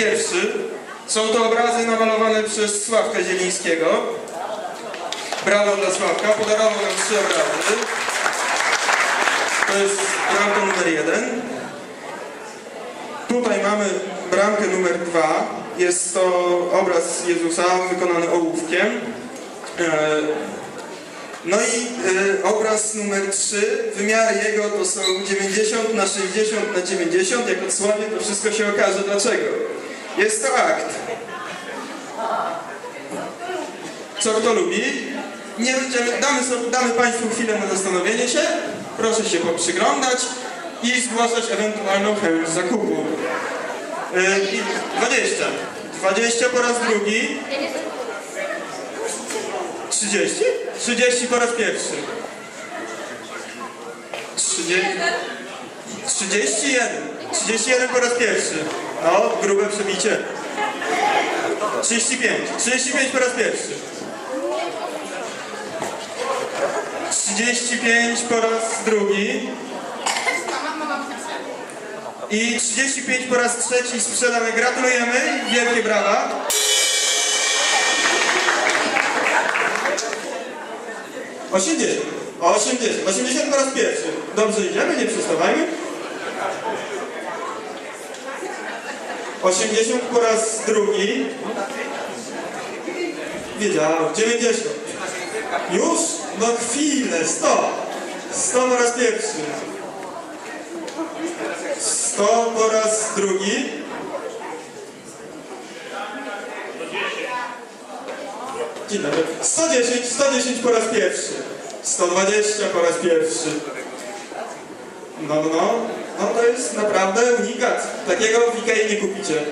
pierwszy. Są to obrazy namalowane przez Sławka Zielińskiego. Brawo dla Sławka, podarował nam trzy obrazy. To jest bramka numer jeden. Tutaj mamy bramkę numer dwa. Jest to obraz Jezusa wykonany ołówkiem. E, No i e, obraz numer 3, wymiary jego to są 90 na 60 na 90, jak odsłonię to wszystko się okaże dlaczego. Jest to akt. Co kto lubi? Nie damy, damy Państwu chwilę na zastanowienie się, proszę się poprzyglądać i zgłaszać ewentualną chęć zakupu. I 20. 20 po raz drugi. 30? 30 po raz pierwszy. 30, 31. 31 po raz pierwszy. No, grube przebicie. 35. 35 po raz pierwszy. 35 po raz drugi. I 35 po raz trzeci sprzedane. Gratulujemy. Wielkie brawa. Osiemdziesiąt. Osiemdziesiąt. Osiemdziesiąt po raz pierwszy. Dobrze idziemy, nie przestawajmy. Osiemdziesiąt po raz drugi. Wiedziałem. Dziewięćdziesiąt. Już? No chwilę. Sto. Sto po raz pierwszy. Sto po raz drugi. Dzień dobry. 110, 110 po raz pierwszy. 120 po raz pierwszy. No, no, no. No to jest naprawdę unikat. Takiego w Ikei nie kupicie.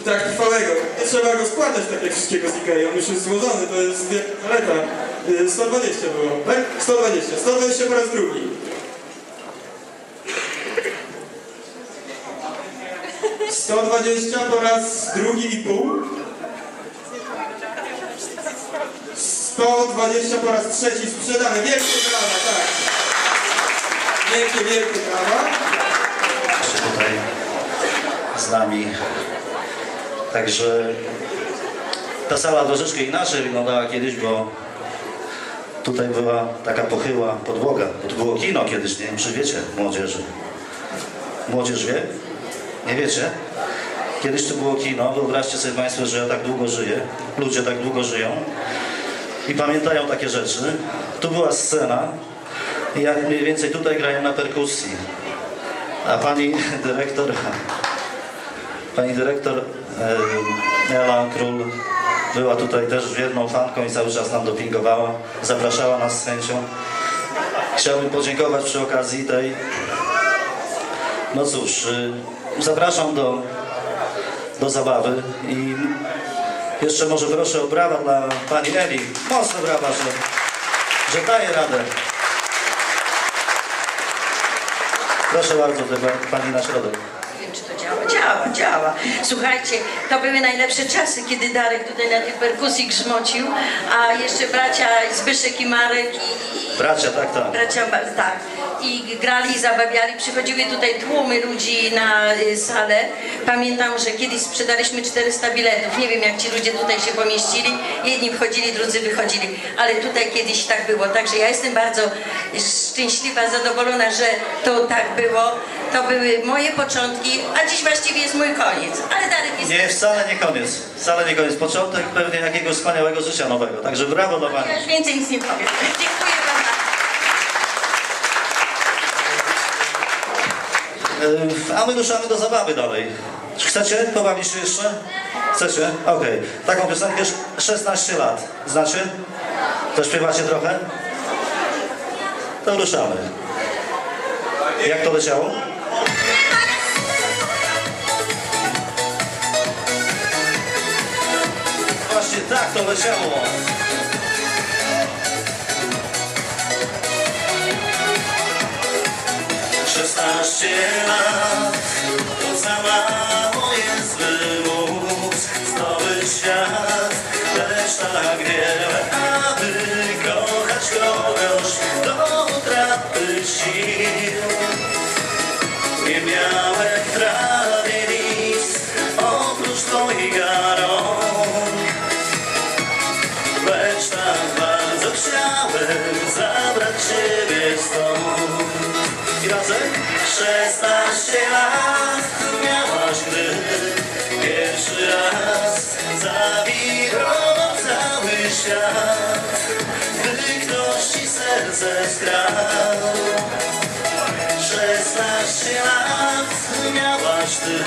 I tak trwałego. Nie trzeba go składać tak jak wszystkiego z Ikei. On już jest złożony, to jest wielka zaleta. Y, 120 było, tak? 120. 120 po raz drugi. Sto dwadzieścia po raz drugi i pół. 120 po raz trzeci sprzedane. Wielkie brawa, tak. Wielkie, wielkie brawa. jeszcze tutaj z nami. Także ta sala troszeczkę inaczej wyglądała kiedyś, bo tutaj była taka pochyła podłoga. Bo tu było kino kiedyś, nie wiem czy wiecie, młodzieży. Młodzież wie? Nie wiecie? Kiedyś tu było kino, wyobraźcie sobie Państwo, że ja tak długo żyję, ludzie tak długo żyją i pamiętają takie rzeczy. Tu była scena i jak mniej więcej tutaj grają na perkusji. A pani dyrektor, pani dyrektor Ela Król była tutaj też wierną fanką i cały czas nam dopingowała, zapraszała nas z chęcią. Chciałbym podziękować przy okazji tej. No cóż, y, zapraszam do, do zabawy i jeszcze może proszę o brawa dla pani Eli. Mocne brawa, że, że daje radę. Proszę bardzo, pani na środek. Nie wiem, czy to działa. Działa, działa. Słuchajcie, to były najlepsze czasy, kiedy Darek tutaj na tej perkusji grzmocił, a jeszcze bracia Zbyszek i Marek i, Bracia, tak, tak. Bracia, tak. I grali, zabawiali. Przychodziły tutaj tłumy ludzi na y, salę. Pamiętam, że kiedyś sprzedaliśmy 400 biletów. Nie wiem, jak ci ludzie tutaj się pomieścili. Jedni wchodzili, drudzy wychodzili. Ale tutaj kiedyś tak było. Także ja jestem bardzo szczęśliwa, zadowolona, że to tak było. To były moje początki, a dziś właściwie jest mój koniec. Ale Darek jest... Nie, wcale nie koniec. Wcale nie koniec. Początek pewnie jakiegoś wspaniałego życia nowego. Także brawo dla pani. Ja już więcej nic nie powiem. Dziękuję A my ruszamy do zabawy dalej. Chcecie pobawić się jeszcze? Chcecie? Okej. Taką piosenkę 16 lat. Znacie? To śpiewacie trochę? To ruszamy. Jak to leciało? Właśnie tak to leciało. Szesnaście lat to za mało jest, by móc zdobyć świat, lecz tak Szesnaście lat miałaś, gdy pierwszy raz zawirował cały świat. Gdy ktoś ci serce skradł. Szesnaście lat miałaś ty,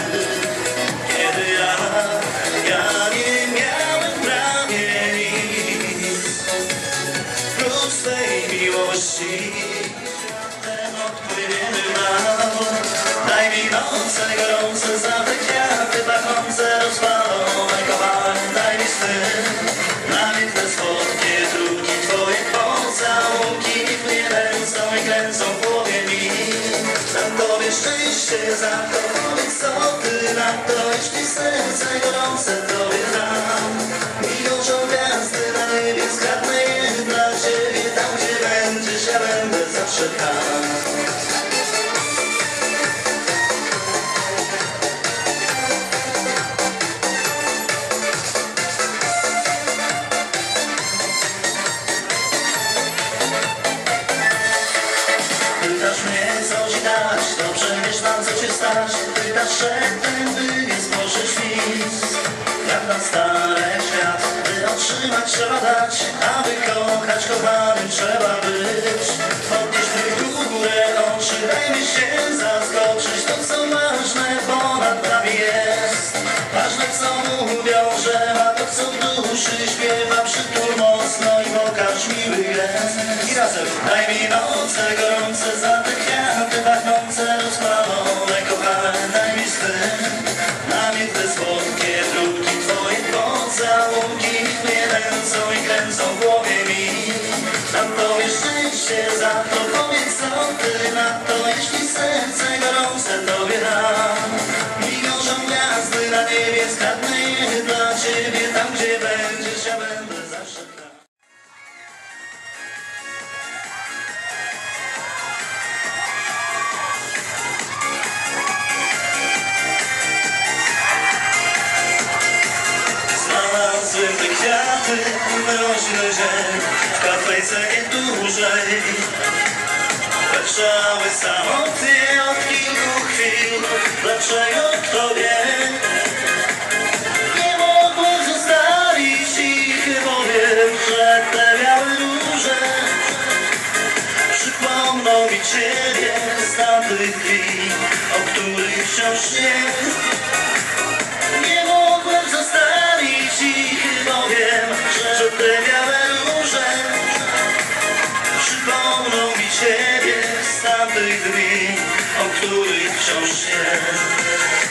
szczęście, za to powiedz co ty na to, jeśli serce gorące tobie dam. Miłożą gwiazdy na niebie, zgadnę je dla ciebie, tam gdzie będziesz, ja będę zawsze tam. Trzeba dać, aby kochać kochanym trzeba być. Podnieś w górę oczy, dajmy się zaskoczyć, to co ważne ponad prawie jest. Ważne co mówią, że ma to co w duszy śpiewa, przytul mocno i pokaż miły gest. I razem daj mi noce gorące szczęście za to, powiedz co ty na to, jeśli serce gorące tobie dam. Migorzą gwiazdy na niebie, skradnę je dla ciebie, tam gdzie będziesz, ja będę zawsze tam. Znalazłem te kwiaty, mroźny dzień W kafejce niedużej Leżały samotnie od kilku chwil. Dlaczego kto wie Nie mogłem zostawić ich Bo wiem, że te białe róże. Przypomną mi ciebie z tamtych dni O których wciąż nie których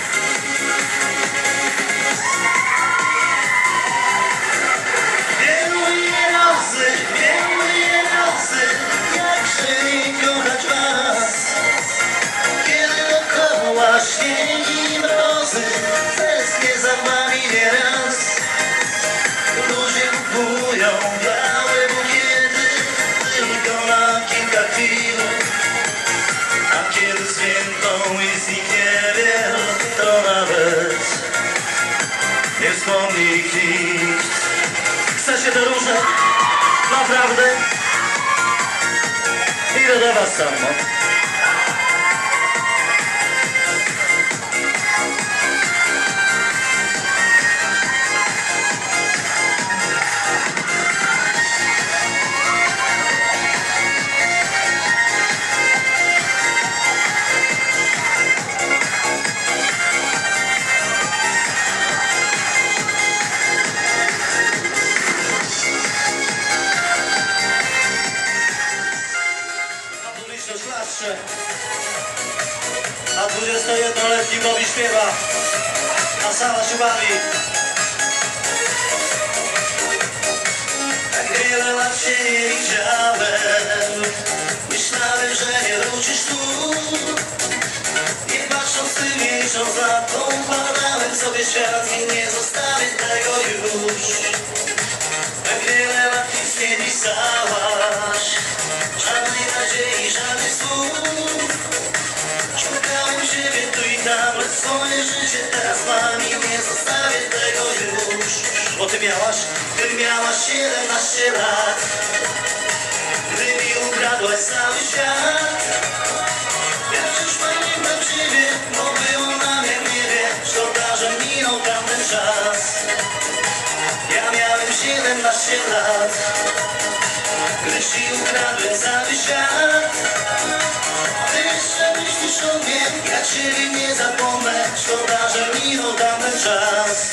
i wiel To nawet nie wspomni nikt Chce się te róże? Naprawdę? Idę do was sam, i nie zostawię tego już. Tak wiele lat nic nie pisałaś. Żadnej nadziei, żadnych słów. Szukałem siebie tu i tam Lecz swoje życie teraz mam i nie zostawię tego już. Bo ty miałaś, ty miałaś 17 lat. Gdy mi ukradłaś cały świat. Ja wciąż mam czas. Ja miałem 17 lat Gdy ci ukradłem cały świat. Ty jeszcze myślisz o mnie Ja ciebie nie zapomnę Szkoda, że minął tamten czas.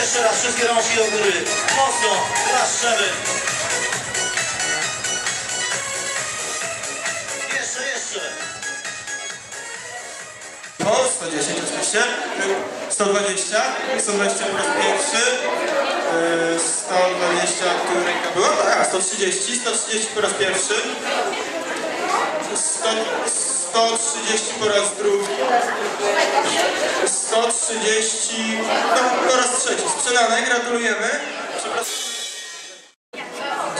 Jeszcze raz wszystkie rączki do góry. Mocno, klaszczemy Jeszcze, 110 oczywiście, 120, 120 po raz pierwszy, yy, 120, tu ręka była, a 130, 130 po raz pierwszy, 100, 130 po raz drugi, 130, no, po raz trzeci, sprzedane, gratulujemy, przepraszam,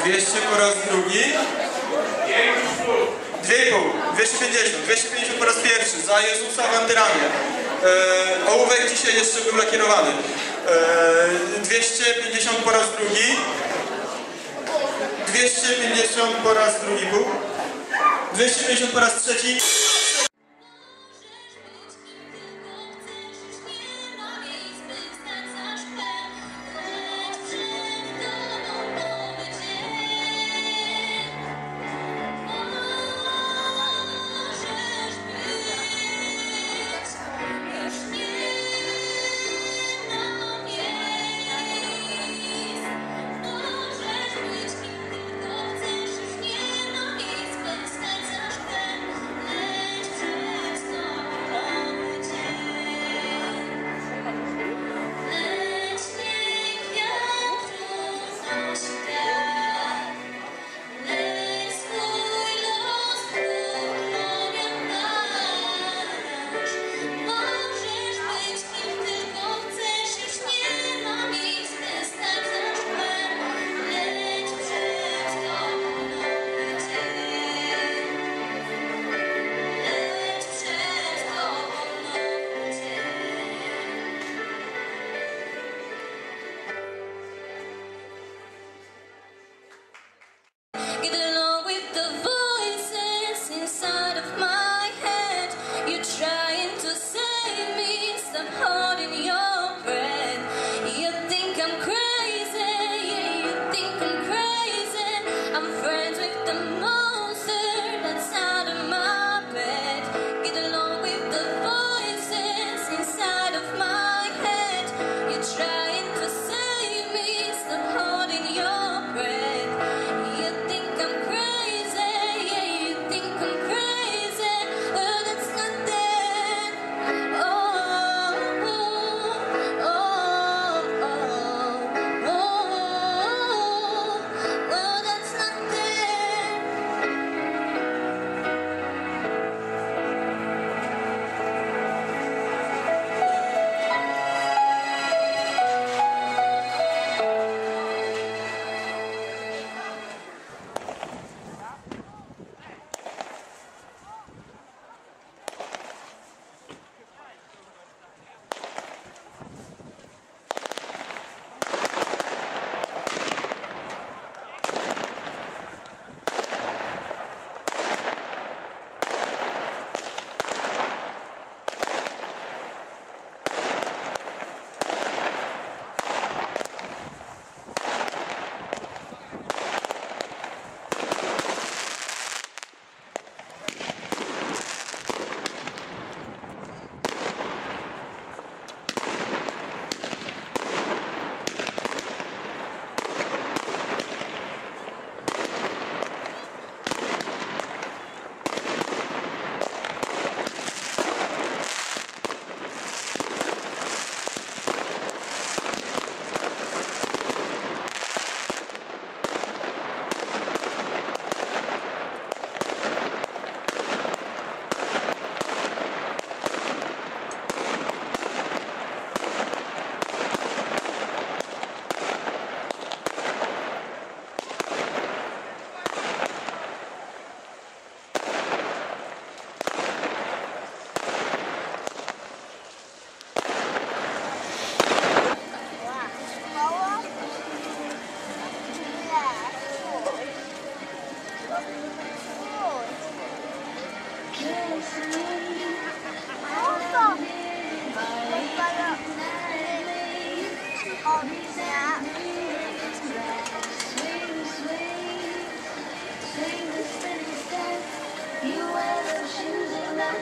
200 po raz drugi, 2,5, 250, 250 po raz pierwszy, za Jezusa w Antyramię. E, ołówek dzisiaj jeszcze był lakierowany. E, 250 po raz drugi. 250 po raz drugi był. 250 po raz trzeci.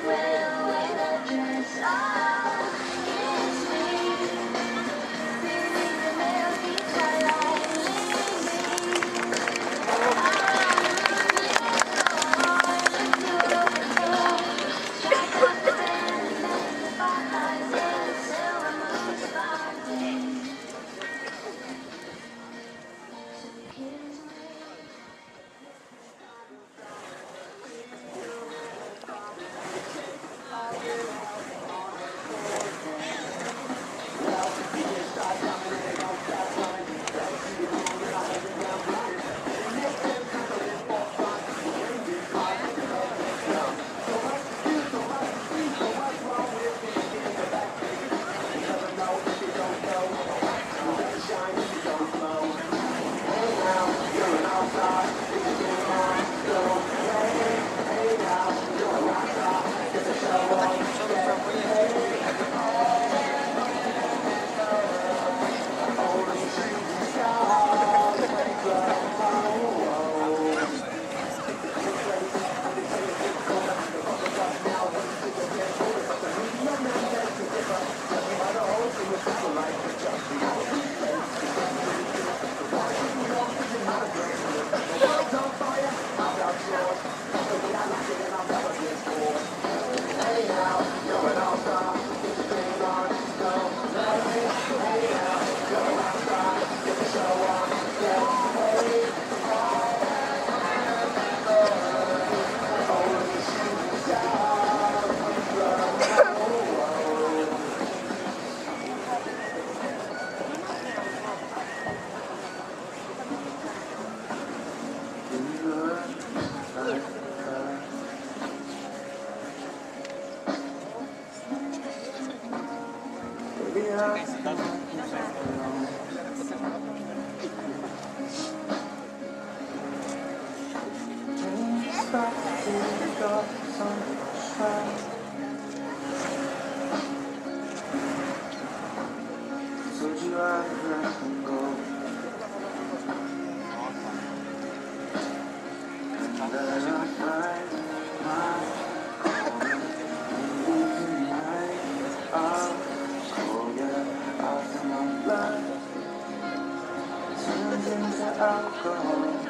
Well. Gracias. time for home.